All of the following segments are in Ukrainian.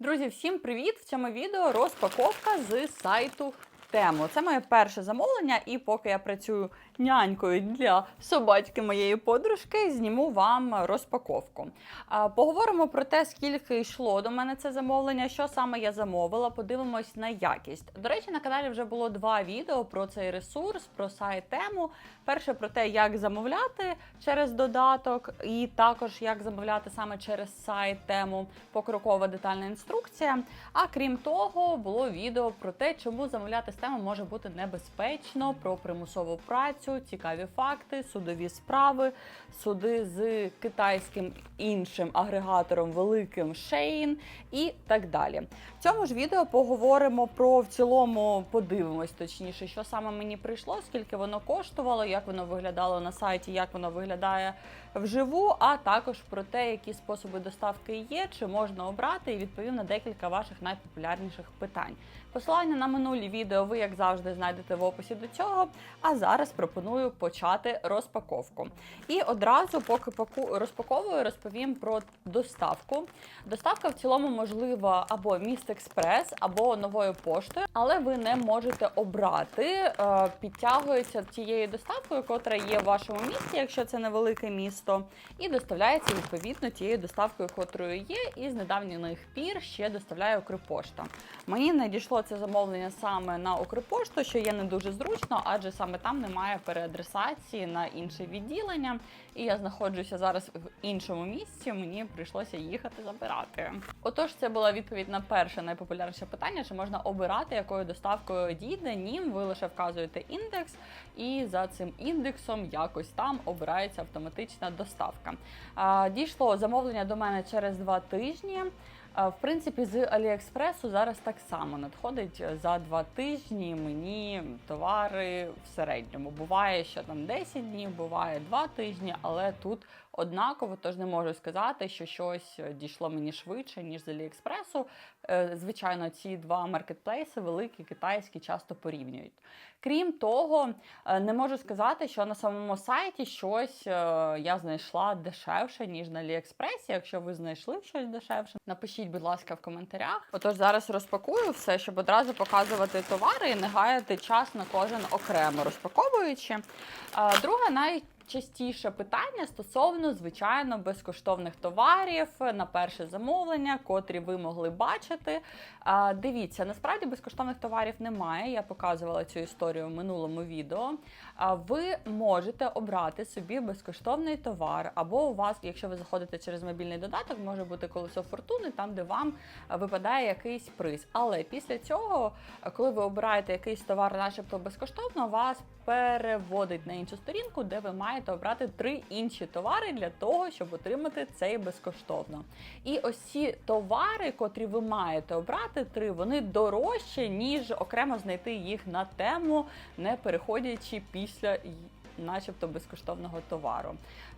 Друзі, всім привіт! В цьому відео розпаковка з сайту Тему. Це моє перше замовлення, і поки я працюю нянькою для собачки моєї подружки, зніму вам розпаковку. Поговоримо про те, скільки йшло до мене це замовлення, що саме я замовила. Подивимось на якість. До речі, на каналі вже було два відео про цей ресурс, про сайт тему. Перше про те, як замовляти через додаток, і також як замовляти саме через сайт тему покрокова детальна інструкція. А крім того, було відео про те, чому замовляти з тему може бути небезпечно, про примусову працю, цікаві факти, судові справи, суди з китайським іншим агрегатором великим Shein і так далі. В цьому ж відео поговоримо про в цілому, подивимось точніше, що саме мені прийшло, скільки воно коштувало, як воно виглядало на сайті, як воно виглядає вживу, а також про те, які способи доставки є, чи можна обрати, і відповім на декілька ваших найпопулярніших питань. Посилання на минулі відео ви, як завжди, знайдете в описі до цього. А зараз пропоную почати розпаковку. І одразу, поки паку- розпаковую, розповім про доставку. Доставка в цілому можлива або міст експрес, або новою поштою, але ви не можете обрати. е, Підтягується тією доставкою, котра є в вашому місті, якщо це невелике місто, і доставляється відповідно тією доставкою, котрою є, і з недавніх пір ще доставляє Укрпошта. Мені надійшло це замовлення саме на Укрпошту, що є не дуже зручно, адже саме там немає переадресації на інше відділення. І я знаходжуся зараз в іншому місці. Мені прийшлося їхати забирати. Отож, це була відповідь на перше найпопулярніше питання: чи можна обирати, якою доставкою дійде? Ні, ви лише вказуєте індекс, і за цим індексом якось там обирається автоматична доставка. Дійшло замовлення до мене через два тижні. В принципі, з Аліекспресу зараз так само надходить за два тижні мені товари в середньому. Буває, що там 10 днів, буває 2 тижні, але тут однаково, тож не можу сказати, що щось дійшло мені швидше, ніж з Аліекспресу. Е, Звичайно, ці два маркетплейси, великі китайські, часто порівнюють. Крім того, е, не можу сказати, що на самому сайті щось е, я знайшла дешевше, ніж на Аліекспресі. Якщо ви знайшли щось дешевше, напишіть, будь ласка, в коментарях. Отож, зараз розпакую все, щоб одразу показувати товари і не гаяти час на кожен окремо розпаковуючи. Е, Друге, Частіше питання стосовно звичайно безкоштовних товарів на перше замовлення, котрі ви могли бачити. Дивіться, насправді безкоштовних товарів немає. Я показувала цю історію в минулому відео. Ви можете обрати собі безкоштовний товар, або у вас, якщо ви заходите через мобільний додаток, може бути колесо фортуни, там де вам випадає якийсь приз. Але після цього, коли ви обираєте якийсь товар, начебто безкоштовно, вас переводить на іншу сторінку, де ви маєте обрати три інші товари для того, щоб отримати цей безкоштовно. І ось ці товари, котрі ви маєте обрати, три, вони дорожчі, ніж окремо знайти їх на тему, не переходячи після начебто безкоштовного товару.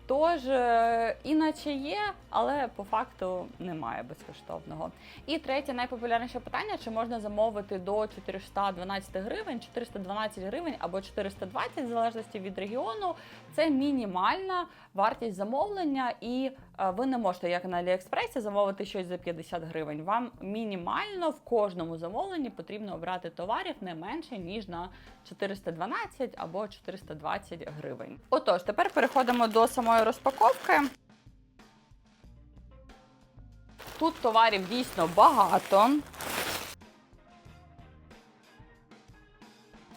Тож, е, іначе є, але по факту немає безкоштовного. І третє найпопулярніше питання: чи можна замовити до 412 гривень, 412 гривень або 420, в залежності від регіону. Це мінімальна вартість замовлення, і ви не можете, як на Аліекспресі, замовити щось за 50 гривень. Вам мінімально в кожному замовленні потрібно обрати товарів не менше ніж на 412 або 420 гривень. Отож, тепер переходимо до самої розпаковки. Тут товарів дійсно багато.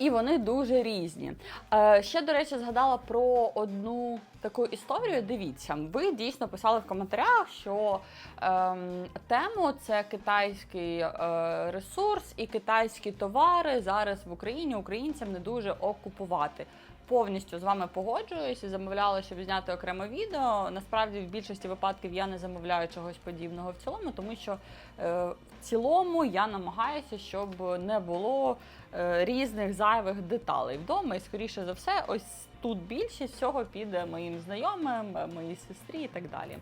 І вони дуже різні. Е, ще, до речі, згадала про одну таку історію. Дивіться, ви дійсно писали в коментарях, що ем, тему це китайський е, ресурс і китайські товари зараз в Україні українцям не дуже окупувати. Повністю з вами погоджуюсь і замовляла, щоб зняти окреме відео. Насправді, в більшості випадків я не замовляю чогось подібного в цілому, тому що е, в цілому я намагаюся, щоб не було е, різних зайвих деталей вдома. І скоріше за все, ось тут більшість всього піде моїм знайомим, моїй сестрі і так далі.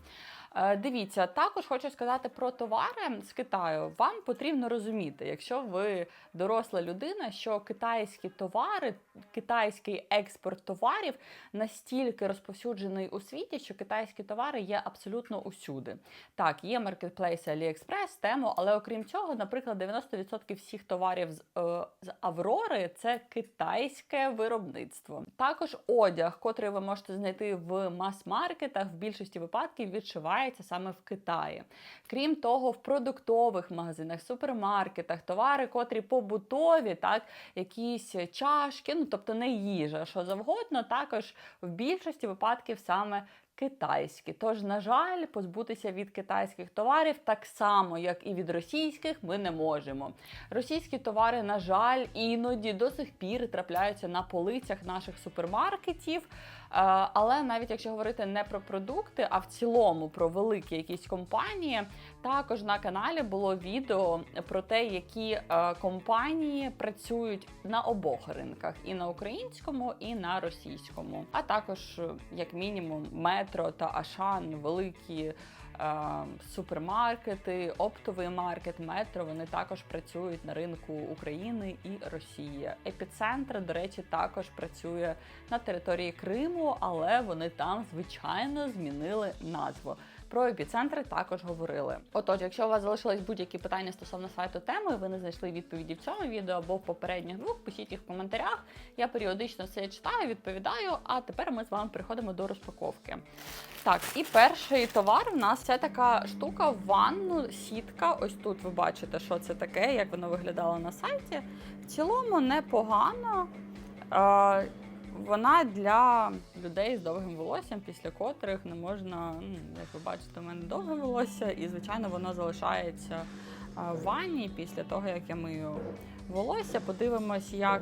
Е, Дивіться, також хочу сказати про товари з Китаю. Вам потрібно розуміти, якщо ви доросла людина, що китайські товари, китайський експорт товарів настільки розповсюджений у світі, що китайські товари є абсолютно усюди. Так, є маркетплейси AliExpress, Temu, але окрім цього, наприклад, 90% всіх товарів з, е, з Аврори це китайське виробництво. Також одяг, котрий ви можете знайти в мас-маркетах, в більшості випадків відшивається саме в Китаї. Крім того, в продуктових магазинах, супермаркетах, товари, котрі побутові, так, якісь чашки, ну тобто не їжа, що завгодно, також в більшості випадків саме китайські. Тож, на жаль, позбутися від китайських товарів так само, як і від російських, ми не можемо. Російські товари, на жаль, іноді до сих пір трапляються на полицях наших супермаркетів. Е, Але навіть якщо говорити не про продукти, а в цілому про великі якісь компанії, також на каналі було відео про те, які е, компанії працюють на обох ринках: і на українському, і на російському. А також, е, як мінімум, метро та Ашан, великі. Е, Супермаркети, оптовий маркет, метро вони також працюють на ринку України і Росії. Епіцентр, до речі, також працює на території Криму, але вони там звичайно змінили назву. Про епіцентри також говорили. Отож, якщо у вас залишились будь-які питання стосовно сайту теми, ви не знайшли відповіді в цьому відео або в попередніх двох, пишіть їх в коментарях. Я періодично все читаю, відповідаю. А тепер ми з вами переходимо до розпаковки. Так, і перший товар в нас це така штука ванну, сітка. Ось тут ви бачите, що це таке, як воно виглядало на сайті. В цілому непогано. Вона для людей з довгим волоссям, після котрих не можна, ну, як ви бачите, у мене довге волосся, і звичайно воно залишається в ванні після того, як я мию волосся. Подивимось, як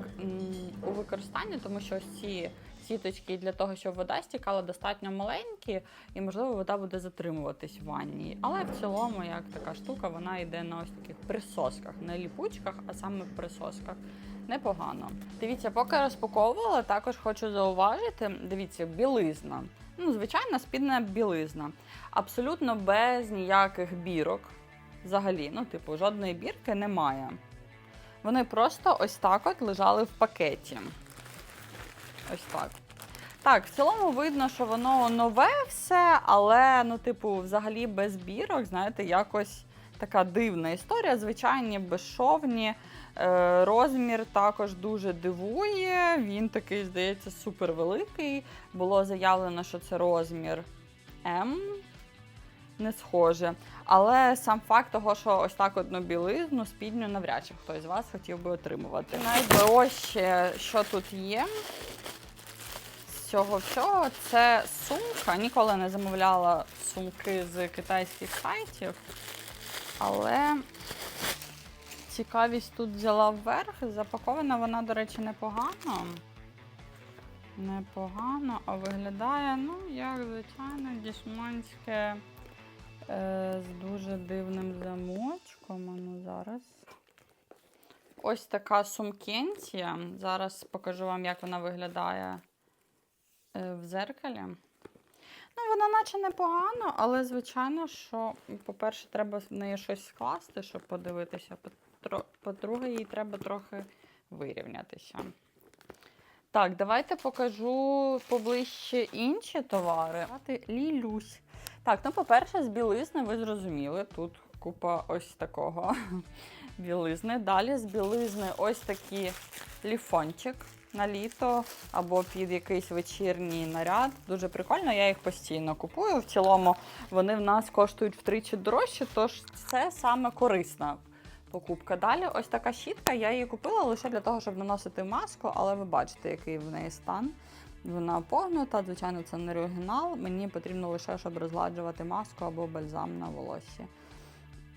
у використанні, тому що ось ці сіточки для того, щоб вода стікала, достатньо маленькі, і можливо вода буде затримуватись в ванні. Але в цілому, як така штука, вона йде на ось таких присосках, не ліпучках, а саме присосках. Непогано. Дивіться, поки розпаковувала, також хочу зауважити. Дивіться, білизна. Ну, звичайна спідна білизна. Абсолютно без ніяких бірок. Взагалі, ну, типу, жодної бірки немає. Вони просто ось так от лежали в пакеті. Ось так. Так, в цілому видно, що воно нове все, але, ну, типу, взагалі без бірок, знаєте, якось така дивна історія. Звичайні, безшовні. Е, Розмір також дуже дивує. Він такий, здається, супер великий. Було заявлено, що це розмір М. Не схоже. Але сам факт того, що ось так одну білизну, спідню навряд чи хтось з вас хотів би отримувати. Навіть ось що тут є. Цього всього це сумка. Ніколи не замовляла сумки з китайських сайтів. Але цікавість тут взяла вверх. Запакована вона, до речі, непогано. Непогано, а виглядає, ну, як звичайно, дішманське е, з дуже дивним замочком. А Ну, зараз. Ось така сумкенція. Зараз покажу вам, як вона виглядає в зеркалі. Ну, вона наче непогано, але звичайно, що, по-перше, треба в неї щось скласти, щоб подивитися. По-друге, їй треба трохи вирівнятися. Так, давайте покажу поближче інші товари. Лілюсь. Так, ну, по-перше, з білизни ви зрозуміли. Тут купа ось такого білизни. Далі з білизни ось такий ліфончик на літо або під якийсь вечірній наряд. Дуже прикольно, я їх постійно купую. В цілому вони в нас коштують втричі дорожче, тож це саме корисна покупка. Далі ось така щітка. Я її купила лише для того, щоб наносити маску, але ви бачите, який в неї стан. Вона погнута, звичайно, це не оригінал. Мені потрібно лише, щоб розгладжувати маску або бальзам на волосі.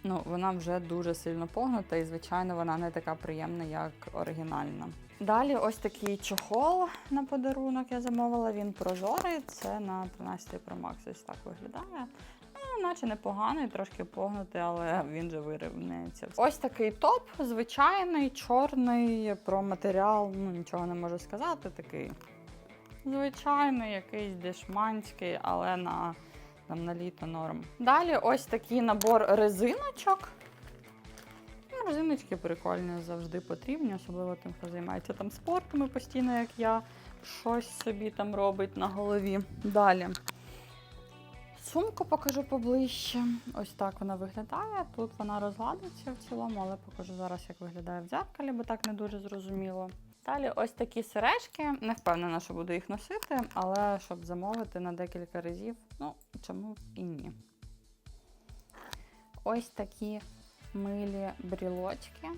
Ну, вона вже дуже сильно погнута, і, звичайно, вона не така приємна, як оригінальна. Далі ось такий чохол на подарунок я замовила. Він прозорий. Це на 13 Pro Max ось так виглядає. Ну, наче непоганий, трошки погнутий, але він же вирівняється. Ось такий топ, звичайний, чорний, про матеріал, ну нічого не можу сказати. Такий звичайний, якийсь дешманський, але на там на літо норм. Далі ось такий набор резиночок. Резиночки прикольні, завжди потрібні, особливо тим, хто займається там спортом постійно, як я, щось собі там робить на голові. Далі. Сумку покажу поближче. Ось так вона виглядає. Тут вона розгладиться в цілому, але покажу зараз, як виглядає в дзеркалі, бо так не дуже зрозуміло. Далі ось такі сережки. Не впевнена, що буду їх носити, але щоб замовити на декілька разів, ну чому і ні. Ось такі милі брілочки.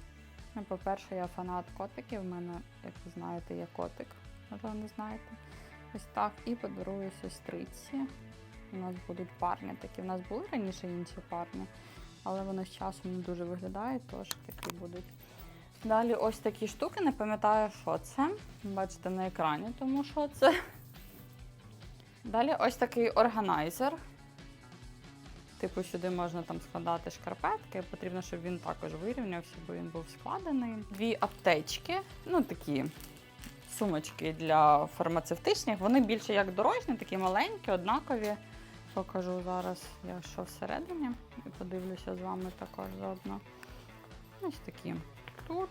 Ну, По-перше, я фанат котиків. У мене, як ви знаєте, є котик. Можливо, не знаєте. Ось так. І подарую сестриці. У нас будуть парні такі. У нас були раніше інші парні, але вони з часом не дуже виглядають, тож такі будуть. Далі ось такі штуки, не пам'ятаю, що це. Бачите на екрані, тому що це. Далі ось такий органайзер. Типу, сюди можна там складати шкарпетки. Потрібно, щоб він також вирівнявся, бо він був складений. Дві аптечки, ну такі сумочки для фармацевтичних. Вони більше як дорожні, такі маленькі, однакові. Покажу зараз, я що всередині, і подивлюся з вами також заодно. Ось такі. Тут,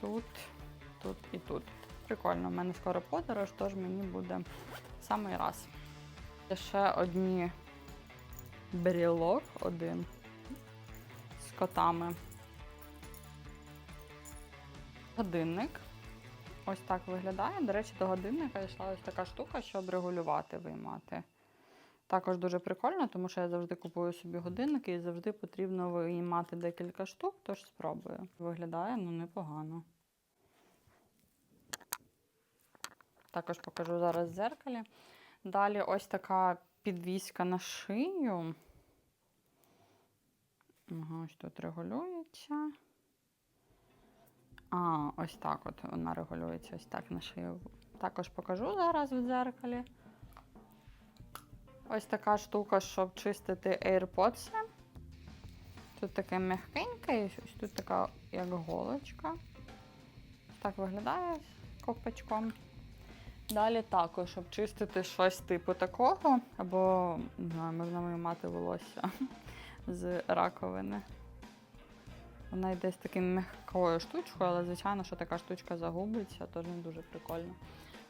тут, тут і тут. Прикольно, в мене скоро подорож, тож мені буде самий раз. Ще одні брілок один з котами. Годинник. Ось так виглядає. До речі, до годинника йшла ось така штука, щоб регулювати, виймати. Також дуже прикольно, тому що я завжди купую собі годинники і завжди потрібно виймати декілька штук, тож спробую. Виглядає ну непогано. Також покажу зараз в дзеркалі. Далі ось така підвіска на шию. Ага, ось тут регулюється. А, ось так от вона регулюється ось так на шию. Також покажу зараз в дзеркалі. Ось така штука, щоб чистити AirPods. Тут таке м'якеньке, і ось тут така як голочка. Так виглядає з ковпачком. Далі також, щоб чистити щось типу такого, або не знаю, можна виймати волосся з раковини. Вона йде з таким м'якою штучкою, але звичайно, що така штучка загубиться, тож не дуже прикольно.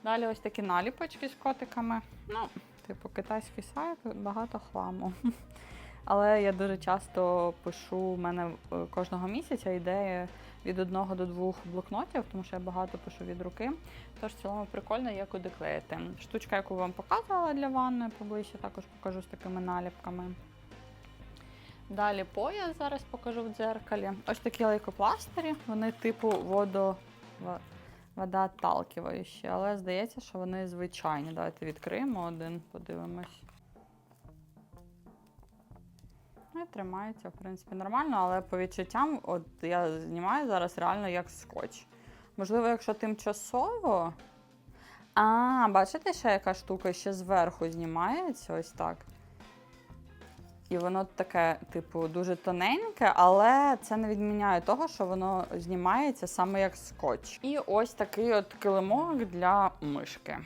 Далі ось такі наліпочки з котиками. Ну, типу, китайський сайт, багато хламу. Але я дуже часто пишу, у мене е, кожного місяця ідеї від одного до двох блокнотів, тому що я багато пишу від руки. Тож в цілому прикольно є куди клеїти. Штучка, яку вам показувала для ванної, поближче також покажу з такими наліпками. Далі пояс зараз покажу в дзеркалі. Ось такі лейкопластирі, вони типу водо... ва- водоотталкиваючі, але здається, що вони звичайні. Давайте відкриємо один, подивимось. Ну, і тримається, в принципі, нормально, але по відчуттям, от я знімаю зараз реально як скотч. Можливо, якщо тимчасово. А, бачите, ще яка штука ще зверху знімається, ось так. І воно таке, типу, дуже тоненьке, але це не відміняє того, що воно знімається саме як скотч. І ось такий от килимок для мишки.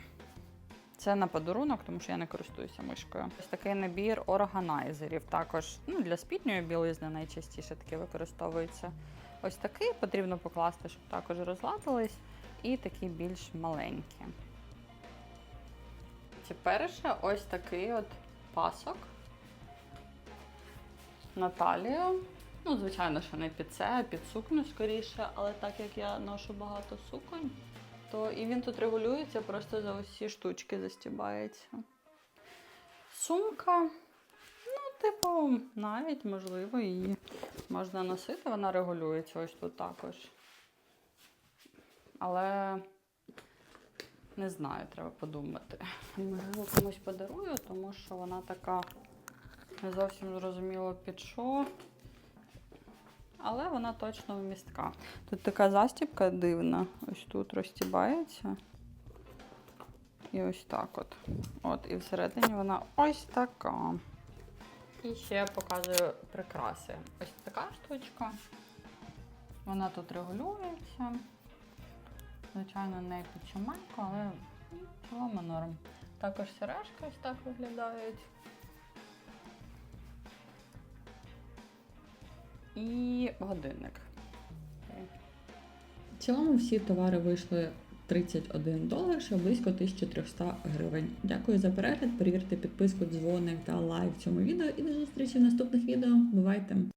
Це на подарунок, тому що я не користуюся мишкою. Ось такий набір органайзерів. Також ну, для спідньої білизни найчастіше такі використовується. Ось такий потрібно покласти, щоб також розладились. І такі більш маленькі. Тепер ще ось такий от пасок на талію. Ну, звичайно, що не під це, а під сукню скоріше, але так як я ношу багато суконь, то і він тут регулюється, просто за усі штучки застібається. Сумка, ну, типу, навіть можливо, її можна носити, вона регулюється ось тут також. Але не знаю, треба подумати. Можливо, комусь подарую, тому що вона така не зовсім зрозуміло під що. Але вона точно вмістка. Тут така застібка дивна. Ось тут розстібається. І ось так от. От, і всередині вона ось така. І ще показую прикраси. Ось така штучка. Вона тут регулюється. Звичайно, не під але в цілому норм. Також сережки ось так виглядають. І годинник. В цілому всі товари вийшли 31 долар, що близько 1300 гривень. Дякую за перегляд. Перевірте підписку, дзвоник та лайк в цьому відео і до зустрічі в наступних відео. Бувайте!